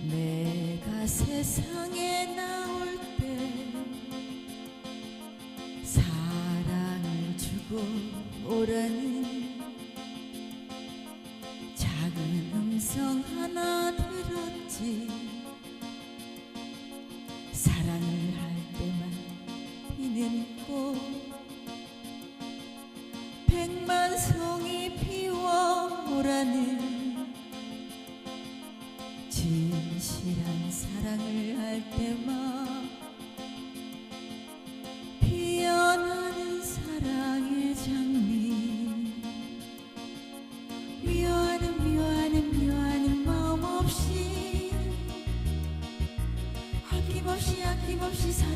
내가 세상에 나올 때 사랑을 주고 오라는 들었지. 사랑을 할 때만 피는 꽃. 백만 송이 피워오라는 진실한 사랑을 할 때만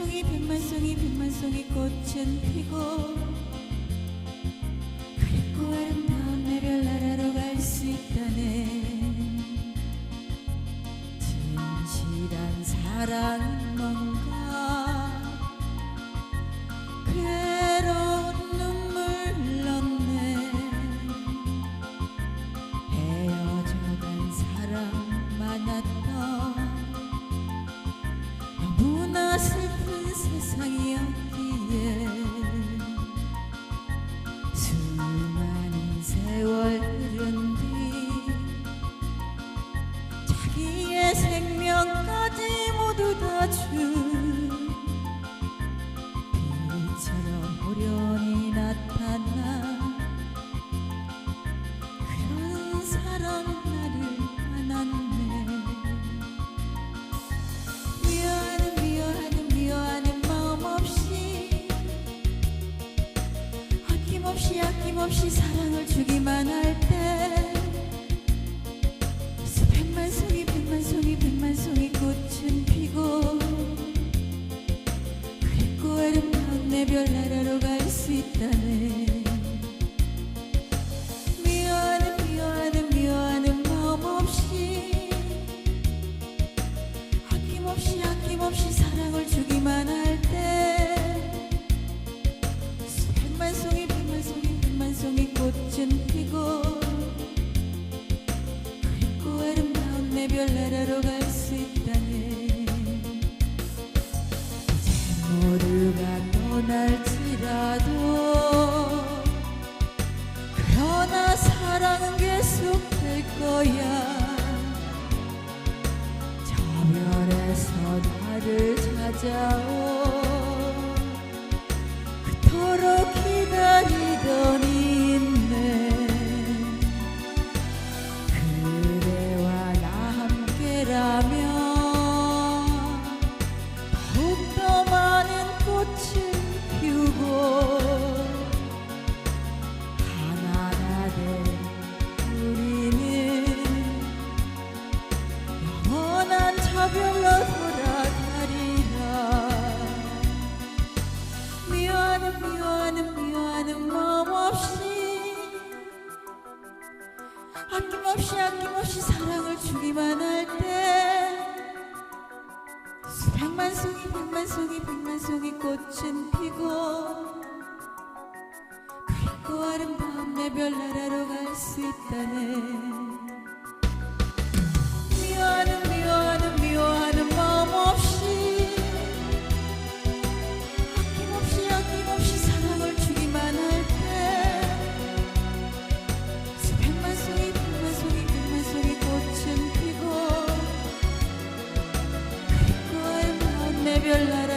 송이 백만 송이 백만 송이 꽃은 피고 그리고 아름다운 내 별나라로 갈 수 있다네. 진실한 사랑은 뭔가 생명까지 모두 다준 내 별나라로 갈 수 있다네. 이제 모두가 떠날지라도 그러나 사랑은 계속될 거야. 저 별에서 나를 찾아오 아낌없이 아낌없이 사랑을 주기만 할때수 백만 송이 백만 송이 백만 송이 꽃은 피고 그리고 아름다운 내 별나라로 갈 수 있다네 your.